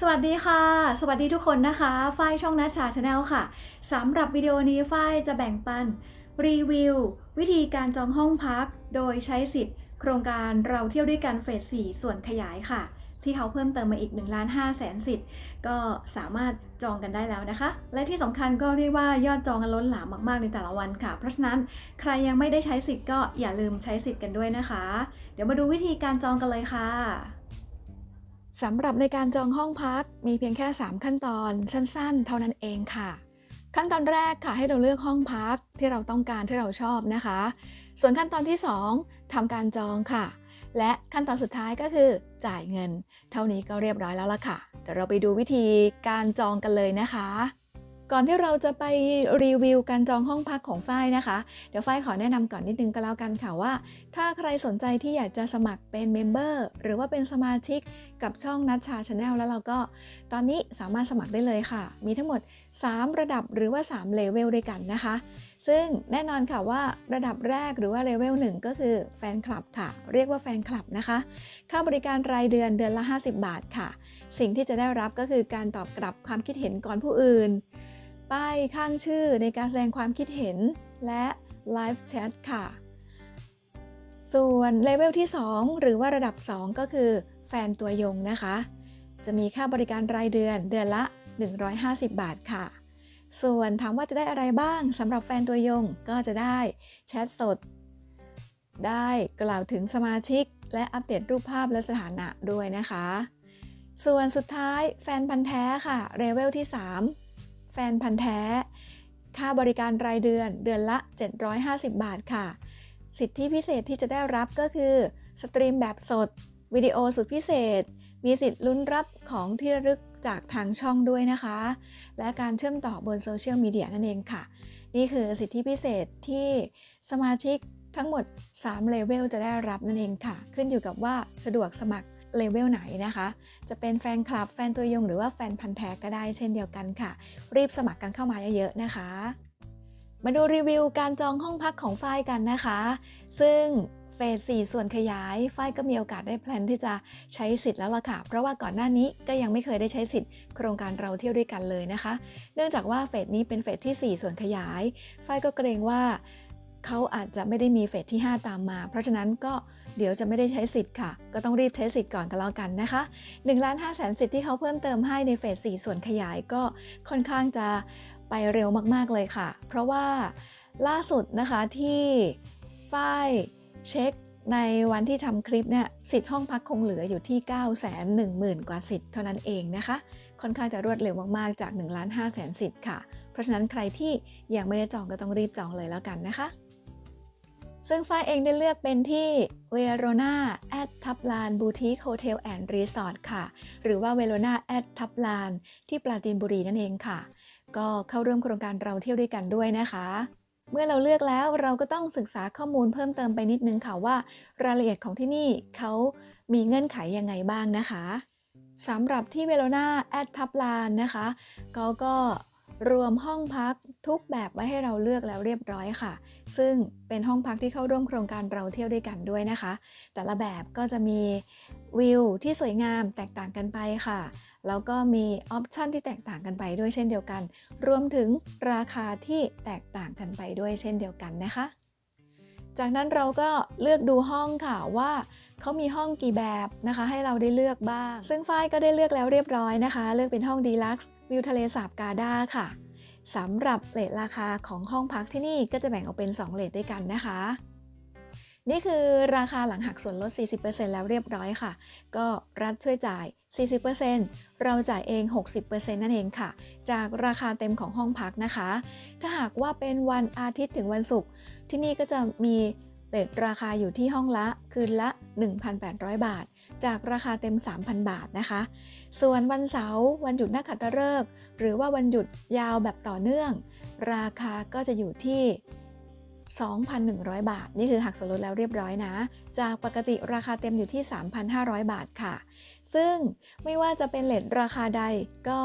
สวัสดีค่ะ สวัสดีทุกคนนะคะ ฝ้ายช่องนัชชาชาแนลค่ะ สำหรับวิดีโอนี้ฝ้ายจะแบ่งปัน รีวิว วิธีการจองห้องพัก โดยใช้สิทธิ์ โครงการเราเที่ยวด้วยกันเฟส 4 ส่วนขยายค่ะ ที่เขาเพิ่มเติมมาอีก1ล้าน5แสนสิทธิ์ ก็สามารถจองกันได้แล้วนะคะ และที่สำคัญก็เรียกว่ายอดจองกันล้นหลามมากๆในแต่ละวันค่ะ เพราะฉะนั้นใครยังไม่ได้ใช้สิทธิ์ก็อย่าลืมใช้สิทธิ์กันด้วยนะคะ เดี๋ยวมาดูวิธีการจองกันเลยค่ะ สำหรับในการจองห้องพักมีเพียงแค่ 3 ขั้นตอนสั้นๆ เท่านั้นเองค่ะ ขั้นตอนแรกค่ะให้เราเลือกห้องพักที่เราต้องการที่เราชอบนะคะ ส่วนขั้นตอนที่ 2ทำการจองค่ะ และขั้นตอนสุดท้ายก็คือจ่ายเงิน เท่านี้ก็เรียบร้อยแล้วล่ะค่ะเดี๋ยวเราไปดูวิธีการจองกันเลยนะคะ ก่อนที่เราจะไปรีวิวการจองห้องพักของฝ้ายนะคะ เดี๋ยวฝ้ายขอแนะนำก่อนนิดนึงก็แล้วกันค่ะว่า ถ้าใครสนใจที่อยากจะสมัครเป็นเมมเบอร์หรือว่าเป็นสมาชิกกับช่องนัชชาชาแนลแล้วเราก็ตอนนี้สามารถสมัครได้เลยค่ะ มีทั้งหมด 3 ระดับหรือว่า3เลเวลด้วยกันนะคะ ซึ่งแน่นอนค่ะว่าระดับแรกหรือว่าเลเวล1ก็คือแฟนคลับค่ะ เรียกว่าแฟนคลับนะคะค่าบริการรายเดือนเดือนละ 50 บาทค่ะ สิ่งที่จะได้รับก็คือการตอบกลับความคิดเห็นก่อนผู้อื่น ป้ายข้างชื่อในการแสดงความคิดเห็นและไลฟ์แชทค่ะ ส่วนเลเวลที่ 2 หรือว่าระดับ 2 ก็คือแฟนตัวยงนะคะ จะมีค่าบริการรายเดือนเดือนละ 150 บาทค่ะ ส่วนถามว่าจะได้อะไรบ้างสำหรับแฟนตัวยงก็จะได้แชทสด ได้กล่าวถึงสมาชิก และอัปเดตรูปภาพและสถานะด้วยนะคะ ส่วนสุดท้ายแฟนพันธ์แท้ค่ะเลเวลที่ 3 ฟนพันธ์แท้ ค่าบริการรายเดือนเดือนละ 750 บาทค่ะ สิทธิพิเศษที่จะได้รับก็คือ สตรีมแบบสด วิดีโอสุดพิเศษ มีสิทธิ์ลุ้นรับของที่ระลึกจากทางช่องด้วยนะคะ และการเชื่อมต่อบนโซเชียลมีเดียนั่นเองค่ะ นี่คือสิทธิพิเศษที่สมาชิกทั้งหมด 3 เลเวลจะได้รับนั่นเองค่ะ ขึ้นอยู่กับว่าสะดวกสมัคร เลเวลไหนนะคะ จะเป็นแฟนคลับแฟนตัวยงหรือว่าแฟนพันธ์แท้ก็ได้เช่นเดียวกันค่ะ รีบสมัครกันเข้ามาเยอะๆนะคะ มาดูรีวิวการจองห้องพักของฝ้ายกันนะคะ ซึ่งเฟส 4 ส่วนขยายฝ้ายก็มีโอกาสได้แพลนที่จะใช้สิทธิ์แล้วล่ะค่ะ เพราะว่าก่อนหน้านี้ก็ยังไม่เคยได้ใช้สิทธิ์โครงการเราเที่ยวด้วยกันเลยนะคะ เนื่องจากว่าเฟสนี้เป็นเฟสที่ 4 ส่วนขยายฝ้ายก็เกรงว่าเขาอาจจะไม่ได้มีเฟสที่ 5 ตามมา เพราะฉะนั้นก็ เดี๋ยวจะไม่ได้ใช้สิทธิ์ค่ะ ก็ต้องรีบใช้สิทธิ์ก่อนกันแล้วกันนะคะ1ล้าน5แสนสิทธิ์ที่เขาเพิ่มเติมให้ในเฟส4ส่วนขยายก็ค่อนข้างจะไปเร็วมากๆเลยค่ะ เพราะว่าล่าสุดนะคะที่ฝ้ายเช็คในวันที่ทำคลิปเนี่ยสิทธิ์ห้องพักคงเหลืออยู่ที่ 9 1 0 0 0 0 กว่าสิทธิ์เท่านั้นเองนะคะ ค่อนข้างจะรวดเร็วมากๆจาก1ล้าน5แสนสิทธิ์ค่ะ เพราะฉะนั้นใครที่ยังไม่ได้จองก็ต้องรีบจองเลยแล้วกันนะคะ ซึ่งฝ้ายเองได้เลือกเป็นที่เวโรนาแอดทับลานบูติคโฮเทลแอนด์รีสอร์ทค่ะ หรือว่าเวโรนาแอดทับลานที่ปราจีนบุรีนั่นเองค่ะ ก็เข้าร่วมโครงการเราเที่ยวด้วยกันด้วยนะคะ เมื่อเราเลือกแล้วเราก็ต้องศึกษาข้อมูลเพิ่มเติมไปนิดนึงค่ะว่า รายละเอียดของที่นี่เขามีเงื่อนไขยังไงบ้างนะคะสำหรับที่เวโรนาแอดทับลานนะคะเขาก็ รวมห้องพักทุกแบบไว้ให้เราเลือกแล้วเรียบร้อยค่ะ ซึ่งเป็นห้องพักที่เข้าร่วมโครงการเราเที่ยวด้วยกันด้วยนะคะ แต่ละแบบก็จะมีวิวที่สวยงามแตกต่างกันไปค่ะ แล้วก็มีออปชันที่แตกต่างกันไปด้วยเช่นเดียวกัน รวมถึงราคาที่แตกต่างกันไปด้วยเช่นเดียวกันนะคะ จากนั้นเราก็เลือกดูห้องค่ะว่าเขามีห้องกี่แบบนะคะ ให้เราได้เลือกบ้าง ซึ่งฝ้ายก็ได้เลือกแล้วเรียบร้อยนะคะ เลือกเป็นห้องดีลักซ์วิวทะเลสาบกาดาค่ะสำหรับเลทราคาของห้องพักที่นี่ก็จะแบ่งออกเป็น 2เลทด้วยกันนะคะ นี่คือราคาหลังหักส่วนลด 40%แล้วเรียบร้อยค่ะ ก็รัฐช่วยจ่าย 40%เราจ่ายเอง 60%นั่นเองค่ะ จากราคาเต็มของห้องพักนะคะ ถ้าหากว่าเป็นวันอาทิตย์ถึงวันศุกร์ ที่นี่ก็จะมีเลทราคาอยู่ที่ห้องละคืนละ 1,800 บาท จากราคาเต็ม 3,000 บาทนะคะ ส่วนวันเสาร์วันหยุดนักขัตฤกษ์หรือว่าวันหยุดยาวแบบต่อเนื่อง ราคาก็จะอยู่ที่ 2,100 บาท นี่คือหักส่วนลดแล้วเรียบร้อยนะ จากปกติราคาเต็มอยู่ที่ 3,500 บาทค่ะ ซึ่งไม่ว่าจะเป็นเลทราคาใดก็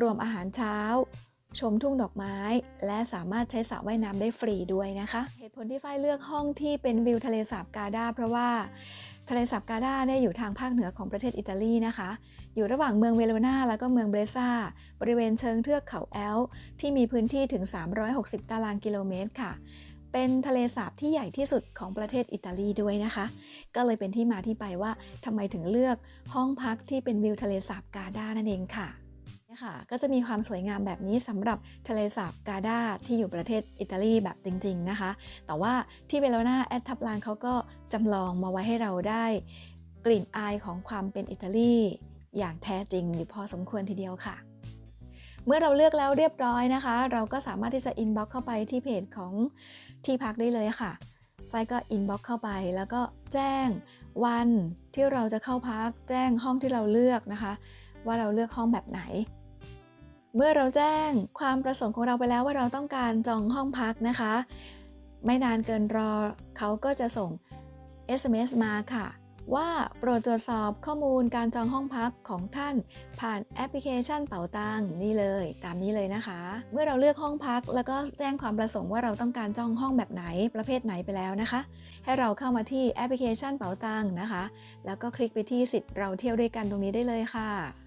รวมอาหารเช้า ชมทุ่งดอกไม้ และสามารถใช้สระว่ายน้ำได้ฟรีด้วยนะคะ เหตุผลที่ฝ้ายเลือกห้องที่เป็นวิวทะเลสาบกาดาเพราะว่าทะเลสาบกาดาเนี่ยอยู่ทางภาคเหนือของประเทศอิตาลีนะคะ อยู่ระหว่างเมืองเวโรนาแล้วก็เมืองเบรซาบริเวณเชิงเทือกเขาแอล ที่มีพื้นที่ถึง 360 ตารางกิโลเมตรค่ะ เป็นทะเลสาบที่ใหญ่ที่สุดของประเทศอิตาลีด้วยนะคะ ก็เลยเป็นที่มาที่ไปว่าทำไมถึงเลือกห้องพักที่เป็นวิวทะเลสาบกาดานั่นเองค่ะ ค่ะ ก็จะมีความสวยงามแบบนี้สำหรับทะเลสาบกาดาที่อยู่ประเทศอิตาลีแบบจริง ๆนะคะ แต่ว่าที่เวโรนาแอดทับลานเขาก็จำลองมาไว้ให้เราได้กลิ่นอายของความเป็นอิตาลีอย่างแท้จริงอยู่พอสมควรทีเดียวค่ะ เมื่อเราเลือกแล้วเรียบร้อยนะคะ เราก็สามารถที่จะอินบ็อกเข้าไปที่เพจของที่พักได้เลยค่ะ ไฟก็อินบ็อกเข้าไปแล้วก็แจ้งวันที่เราจะเข้าพัก แจ้งห้องที่เราเลือกนะคะ ว่าเราเลือกห้องแบบไหน เมื่อเราแจ้งความประสงค์ของเราไปแล้วว่าเราต้องการจองห้องพักนะคะ ไม่นานเกินรอเขาก็จะส่ง SMS มาค่ะ ว่าโปรดตรวจสอบข้อมูลการจองห้องพักของท่าน ผ่านแอปพลิเคชันเป๋าตังนี่เลย ตามนี้เลยนะคะ เมื่อเราเลือกห้องพัก แล้วก็แจ้งความประสงค์ว่าเราต้องการจองห้องแบบไหนประเภทไหนไปแล้วนะคะ ให้เราเข้ามาที่แอปพลิเคชันเป๋าตังนะคะ แล้วก็คลิกไปที่สิทธิ์เราเที่ยวด้วยกันตรงนี้ได้เลยค่ะ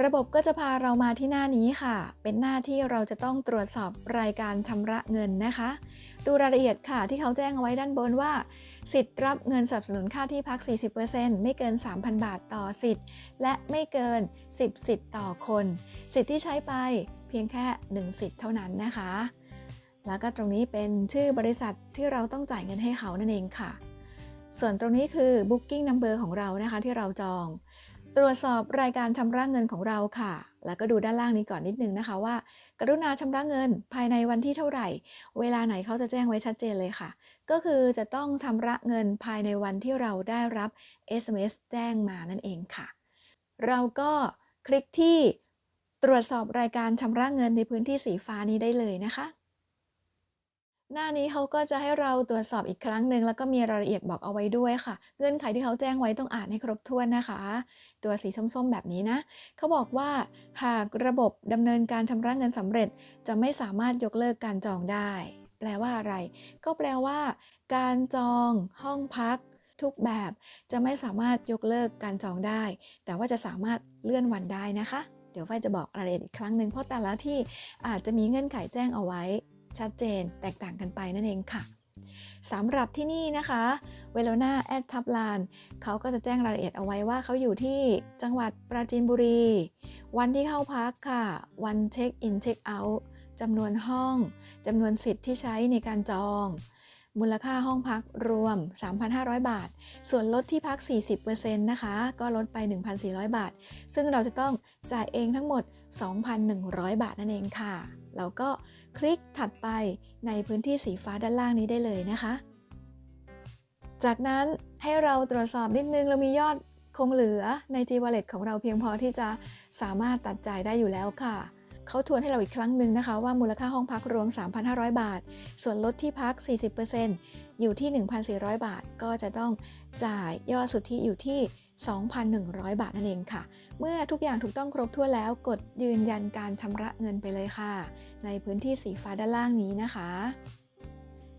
ระบบก็จะพาเรามาที่หน้านี้ค่ะ เป็นหน้าที่เราจะต้องตรวจสอบรายการชำระเงินนะคะ ดูรายละเอียดค่ะที่เขาแจ้งเอาไว้ด้านบนว่า สิทธิ์รับเงินสนับสนุนค่าที่พัก 40%ไม่เกิน 3,000 บาทต่อสิทธิ์ และไม่เกิน 10 สิทธิ์ต่อคน สิทธิ์ที่ใช้ไปเพียงแค่ 1 สิทธิ์เท่านั้นนะคะ แล้วก็ตรงนี้เป็นชื่อบริษัทที่เราต้องจ่ายเงินให้เขานั่นเองค่ะ ส่วนตรงนี้คือ booking number ของเรานะคะที่เราจอง ตรวจสอบรายการชำระเงินของเราค่ะ แล้วก็ดูด้านล่างนี้ก่อนนิดนึงนะคะว่า กรุณาชำระเงินภายในวันที่เท่าไหร่ เวลาไหนเขาจะแจ้งไว้ชัดเจนเลยค่ะ ก็คือจะต้องชำระเงินภายในวันที่เราได้รับ SMS แจ้งมานั่นเองค่ะ เราก็คลิกที่ตรวจสอบรายการชำระเงินในพื้นที่สีฟ้านี้ได้เลยนะคะ หน้านี้เขาก็จะให้เราตรวจสอบอีกครั้งหนึ่งแล้วก็มีรายละเอียดบอกเอาไว้ด้วยค่ะ เงื่อนไขที่เขาแจ้งไว้ต้องอ่านให้ครบถ้วนนะคะ ตัวสีส้มๆแบบนี้นะ เขาบอกว่าหากระบบดำเนินการชำระเงินสำเร็จ จะไม่สามารถยกเลิกการจองได้ แปลว่าอะไร ก็แปลว่า การจองห้องพักทุกแบบจะไม่สามารถยกเลิกการจองได้ แต่ว่าจะสามารถเลื่อนวันได้นะคะ เดี๋ยวไฟจะบอกรายละเอียดอีกครั้งหนึ่งเพราะแต่ละที่อาจจะมีเงื่อนไขแจ้งเอาไว้ ชัดเจนแตกต่างกันไปนั่นเองค่ะ สำหรับที่นี่นะคะเวโรนาแอดทับลานเขาก็จะแจ้งรายละเอียดเอาไว้ว่าเขาอยู่ที่จังหวัดปราจีนบุรี วันที่เข้าพักค่ะ วันเช็คอินเช็คเอาท์จำนวนห้องจำนวนสิทธิ์ที่ใช้ในการจอง มูลค่าห้องพักรวม 3,500 บาท ส่วนลดที่พัก 40%นะคะ ก็ลดไป 1,400 บาท ซึ่งเราจะต้องจ่ายเองทั้งหมด 2,100 บาทนั่นเองค่ะ แล้วก็ คลิกถัดไปในพื้นที่สีฟ้าด้านล่างนี้ได้เลยนะคะ จากนั้นให้เราตรวจสอบนิดนึงเรามียอดคงเหลือใน G Wallet ของเราเพียงพอที่จะสามารถตัดจ่ายได้อยู่แล้วค่ะ เขาทวนให้เราอีกครั้งหนึ่งนะคะ ว่ามูลค่าห้องพักรวม 3,500 บาท ส่วนลดที่พัก 40%อยู่ที่ 1,400 บาท ก็จะต้องจ่ายยอดสุทธิอยู่ที่ 2,100 บาทนั่นเองค่ะ เมื่อทุกอย่างถูกต้องครบถ้วนแล้วกดยืนยันการชำระเงินไปเลยค่ะ ในพื้นที่สีฟ้าด้านล่างนี้นะคะ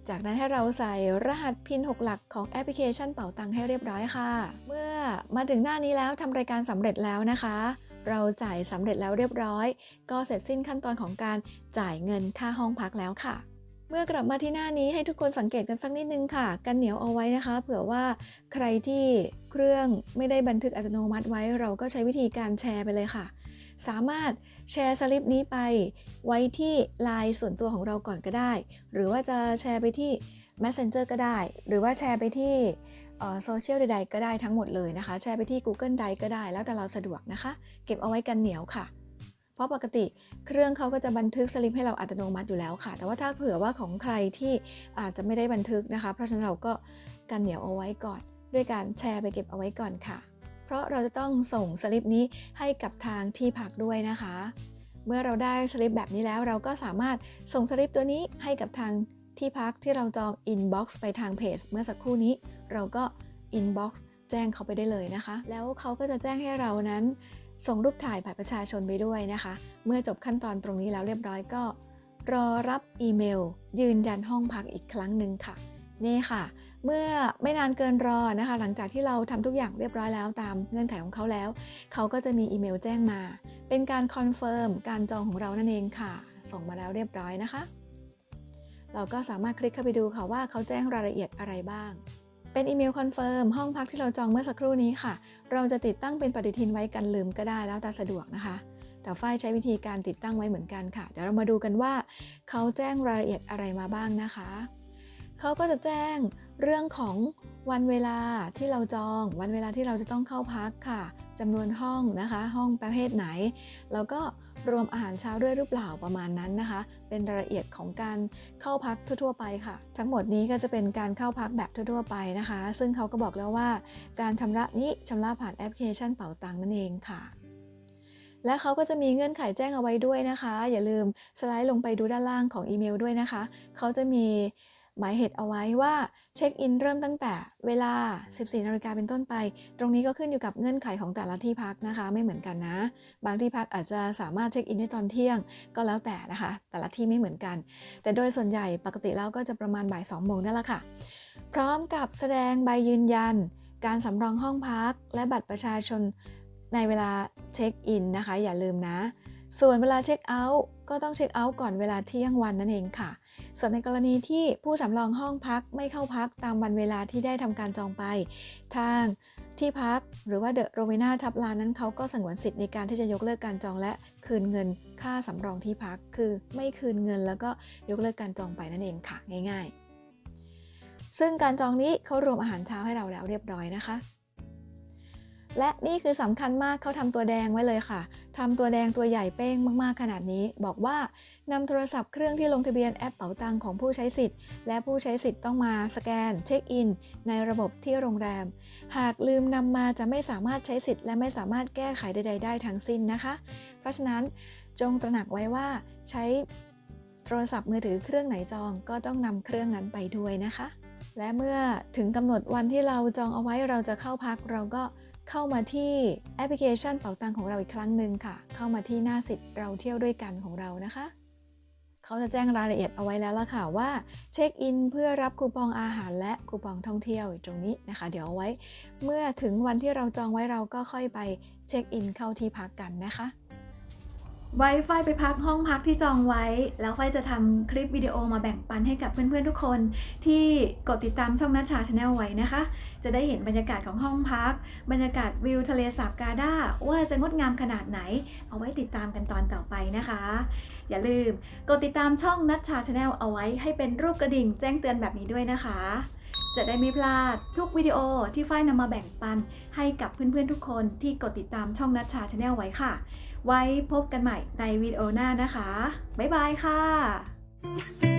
จากนั้นให้เราใส่รหัสพิน 6 หลักของแอปพลิเคชันเป๋าตังค์ให้เรียบร้อยค่ะ เมื่อมาถึงหน้านี้แล้วทำรายการสำเร็จแล้วนะคะ เราจ่ายสำเร็จแล้วเรียบร้อย ก็เสร็จสิ้นขั้นตอนของการจ่ายเงินค่าห้องพักแล้วค่ะเมื่อกลับมาที่หน้านี้ให้ทุกคนสังเกตกันสักนิดนึงค่ะ กันเหนียวเอาไว้นะคะ เผื่อว่าใครที่เครื่องไม่ได้บันทึกอัตโนมัติไว้ เราก็ใช้วิธีการแชร์ไปเลยค่ะ สามารถแชร์สลิปนี้ไปไว้ที่ไลน์ส่วนตัวของเราก่อนก็ได้ หรือว่าจะแชร์ไปที่ Messenger ก็ได้ หรือว่าแชร์ไปที่โซเชียลใดๆก็ได้ทั้งหมดเลยนะคะ แชร์ไปที่ Google Drive ก็ได้ แล้วแต่เราสะดวกนะคะ เก็บเอาไว้กันเหนียวค่ะ เพราะปกติเครื่องเขาก็จะบันทึกสลิปให้เราอัตโนมัติอยู่แล้วค่ะ แต่ว่าถ้าเผื่อว่าของใครที่อาจจะไม่ได้บันทึกนะคะ เพราะฉะนั้นเราก็กันเหนียวเอาไว้ก่อน ด้วยการแชร์ไปเก็บเอาไว้ก่อนค่ะ เพราะเราจะต้องส่งสลิปนี้ให้กับทางที่พักด้วยนะคะ เมื่อเราได้สลิปแบบนี้แล้วเราก็สามารถส่งสลิปตัวนี้ให้กับทางที่พักที่เราจอง inbox ไปทางเพจเมื่อสักครู่นี้ เราก็ inbox แจ้งเขาไปได้เลยนะคะ แล้วเขาก็จะแจ้งให้เรานั้น ส่งรูปถ่ายบัตรประชาชนไปด้วยนะคะ เมื่อจบขั้นตอนตรงนี้แล้วเรียบร้อยก็ รอรับอีเมล ยืนยันห้องพักอีกครั้งหนึ่งค่ะ นี่ค่ะ เมื่อไม่นานเกินรอนะคะ หลังจากที่เราทำทุกอย่างเรียบร้อยแล้วตามเงื่อนไขของเขาแล้ว เขาก็จะมีอีเมลแจ้งมา เป็นการคอนเฟิร์มการจองของเรานั่นเองค่ะ ส่งมาแล้วเรียบร้อยนะคะ เราก็สามารถคลิกเข้าไปดูค่ะว่าเขาแจ้งรายละเอียดอะไรบ้าง เป็นอีเมลคอนเฟิร์มห้องพักที่เราจองเมื่อสักครู่นี้ค่ะ เราจะติดตั้งเป็นปฏิทินไว้กันลืมก็ได้แล้วแต่สะดวกนะคะแต่ฝ้ายใช้วิธีการติดตั้งไว้เหมือนกันค่ะ เดี๋ยวเรามาดูกันว่า เขาแจ้งรายละเอียดอะไรมาบ้างนะคะ เขาก็จะแจ้งเรื่องของวันเวลาที่เราจอง วันเวลาที่เราจะต้องเข้าพักค่ะจำนวนห้องนะคะ ห้องประเภทไหน แล้วก็รวมอาหารเช้าด้วยหรือเปล่าประมาณนั้นนะคะ เป็นรายละเอียดของการเข้าพักทั่วๆ ไปค่ะ ทั้งหมดนี้ก็จะเป็นการเข้าพักแบบทั่วๆ ไปนะคะ ซึ่งเขาก็บอกแล้วว่า การชำระนี้ชำระผ่านแอปพลิเคชันเป๋าตังนั่นเองค่ะและเขาก็จะมีเงื่อนไขแจ้งเอาไว้ด้วยนะคะ อย่าลืมสไลด์ลงไปดูด้านล่างของอีเมลด้วยนะคะ เขาจะมี หมายเหตุเอาไว้ว่าเช็คอินเริ่มตั้งแต่เวลา 14นาฬิกาเป็นต้นไป ตรงนี้ก็ขึ้นอยู่กับเงื่อนไขของแต่ละที่พักนะคะ ไม่เหมือนกันนะ บางที่พักอาจจะสามารถเช็คอินได้ตอนเที่ยงก็แล้วแต่นะคะ แต่ละที่ไม่เหมือนกัน แต่โดยส่วนใหญ่ปกติแล้วก็จะประมาณบ่าย2โมงนั่นแหละค่ะ พร้อมกับแสดงใบยืนยัน การสำรองห้องพัก และบัตรประชาชนในเวลาเช็คอินนะคะ อย่าลืมนะ ส่วนเวลาเช็คเอาท์ก็ต้องเช็คเอาท์ก่อนเวลาเที่ยงวันนั่นเองค่ะ ส่วนในกรณีที่ผู้สำรองห้องพักไม่เข้าพักตามวันเวลาที่ได้ทำการจองไป ทางที่พักหรือว่าเดอะโรเวนาทับลานนั้นเขาก็สงวนสิทธิ์ในการที่จะยกเลิกการจองและคืนเงินค่าสำรองที่พัก คือไม่คืนเงินแล้วก็ยกเลิกการจองไปนั่นเองค่ะง่าย ๆ ซึ่งการจองนี้เขารวมอาหารเช้าให้เราแล้วเรียบร้อยนะคะ และนี่คือสำคัญมากเขาทำตัวแดงไว้เลยค่ะทำตัวแดงตัวใหญ่เป้งมากๆขนาดนี้ บอกว่านำโทรศัพท์เครื่องที่ลงทะเบียนแอปเป๋าตังของผู้ใช้สิทธิ์ และผู้ใช้สิทธิ์ต้องมาสแกนเช็คอิน ในระบบที่โรงแรม หากลืมนำมาจะไม่สามารถใช้สิทธิ์ และไม่สามารถแก้ไขใดๆได้ทั้งสิ้นนะคะ เพราะฉะนั้นจงตระหนักไว้ว่าใช้โทรศัพท์มือถือเครื่องไหนจองก็ต้องนำเครื่องนั้นไปด้วยนะคะ และเมื่อถึงกำหนดวันที่เราจองเอาไว้เราจะเข้าพักเราก็ เข้ามาที่แอปพลิเคชันเป๋าตังของเราอีกครั้งหนึ่งค่ะ เข้ามาที่หน้าสิทธิ์เราเที่ยวด้วยกันของเรานะคะ เขาจะแจ้งรายละเอียดเอาไว้แล้วล่ะค่ะว่าเช็คอินเพื่อรับคูปองอาหารและคูปองท่องเที่ยวตรงนี้นะคะ เดี๋ยวเอาไว้ เมื่อถึงวันที่เราจองไว้เราก็ค่อยไปเช็คอินเข้าที่พักกันนะคะ ไว้ไฟไปพักห้องพักที่จองไว้ แล้วไฟจะทำคลิปวิดีโอมาแบ่งปันให้กับเพื่อนๆทุกคน ที่กดติดตามช่องนัชชาชาแนลไว้นะคะ จะได้เห็นบรรยากาศของห้องพัก บรรยากาศวิวทะเลสาบกาดาว่าจะงดงามขนาดไหน เอาไว้ติดตามกันตอนต่อไปนะคะ อย่าลืมกดติดตามช่องนัชชาชาแนลเอาไว้ให้เป็นรูปกระดิ่งแจ้งเตือนแบบนี้ด้วยนะคะ จะได้ไม่พลาดทุกวิดีโอที่ฝ้ายนำมาแบ่งปันให้กับเพื่อนๆทุกคนที่กดติดตามช่องนัชชาชาแนลไว้ค่ะ ไว้พบกันใหม่ในวิดีโอหน้านะคะ บ๊ายบายค่ะ